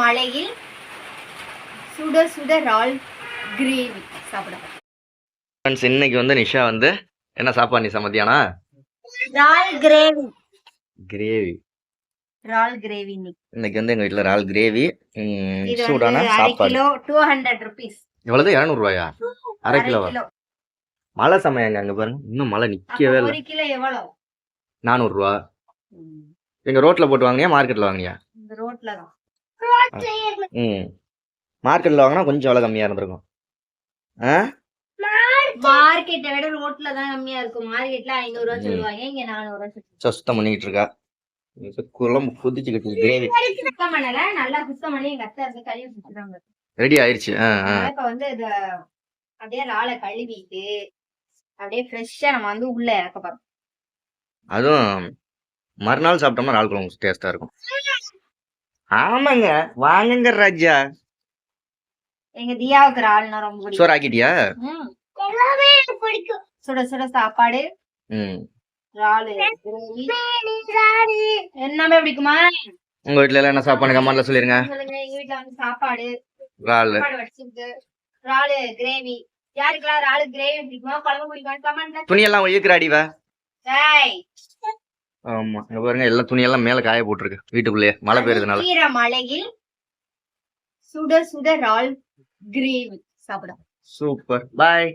மழையில் சுட சுட ரால் கிரேவி சாப்பிட ஃப்ரெண்ட்ஸ் இன்னைக்கு வந்து நிஷா வந்து என்ன சாப்பாடு நிஷா மத்தியானம் ரால் கிரேவி கிரேவி ரால் கிரேவி இன்னைக்கு. வந்து எங்க வீட்ல இறால் கிரேவி சூடான சாப்பாடு. கிலோ டூ ஹண்ட்ரட் ருபீஸ் எவ்வளவு? இரநூறுவாயா? அரை கிலோவா? மழை சமயங்க அங்க பாருங்க. இன்னும் மழை நிக்கவே இல்லை. ஒரு கிலோ எவ்வளவு நானூறுரூவா எங்க ரோட்ல போட்டு வாங்கினியா? மார்க்கெட்ல வாங்கினியா? இந்த ரோட்ல தான். ம். மார்க்கெட்ல வாங்கினா கொஞ்சம் விலை கம்மியா இருந்திருக்கும். ஆ? மார்க்கெட்டை விட ரோட்ல தான் கம்மியா இருக்கும். மார்க்கெட்ல ஐநூறு ரூபா. சொல்லுவாங்க. இங்க நானூறு ரூபா சொல்லுவாங்க. சுத்தம் பண்ணிக்கிட்டு இருக்கா? குழம்பு கொதிச்சுக்கிட்டு கிரேவி சுத்தம் பண்ணல. நல்லா சுத்தம் பண்ணி எங்க அத்தை இருந்து கழுவி சுத்துறாங்க ரெடி ஆயிருச்சு. இப்ப வந்து இத அப்படியே ராலை கழுவிட்டு அப்படியே ஃப்ரெஷ்ஷா நம்ம வந்து உள்ள இறக்க போறோம். அதுவும் மறுநாள் சாப்பிட்டோம்னா இறால் குழம்பு டேஸ்டா இருக்கும். ஆமாங்க. வாங்குங்க ராஜா. எங்க தியாவுக்கு ரால்னா ரொம்ப பிடிக்கும். சோறு ஆக்கிட்டியா. எல்லாமே எனக்கு பிடிக்கும். சுட சுட சாப்பாடு. ம். ராலு எல்லாமே பிடிக்குமா? உங்க வீட்ல எல்லாம் என்ன சாப்பாடு கமெண்ட்ல சொல்லிருங்க. எங்க வீட்ல வந்து சாப்பாடு. வச்சிருக்கு ராலு கிரேவி. யாருக்கெல்லாம் ராலு கிரேவி பிடிக்குமா? குழம்பு பிடிக்குமா கமெண்ட் துணியெல்லாம் இழுக்கிறாடிவா டேய் ஆமா. இங்க பாருங்க எல்லா துணியெல்லாம் மேல காய போட்டிருக்கு வீட்டுக்குள்ளேயே மழை பெய்யறதுனால. ஈர மழையில் சுட சுட ரால் கிரேவி. சாப்பிடும் சூப்பர். பாய்.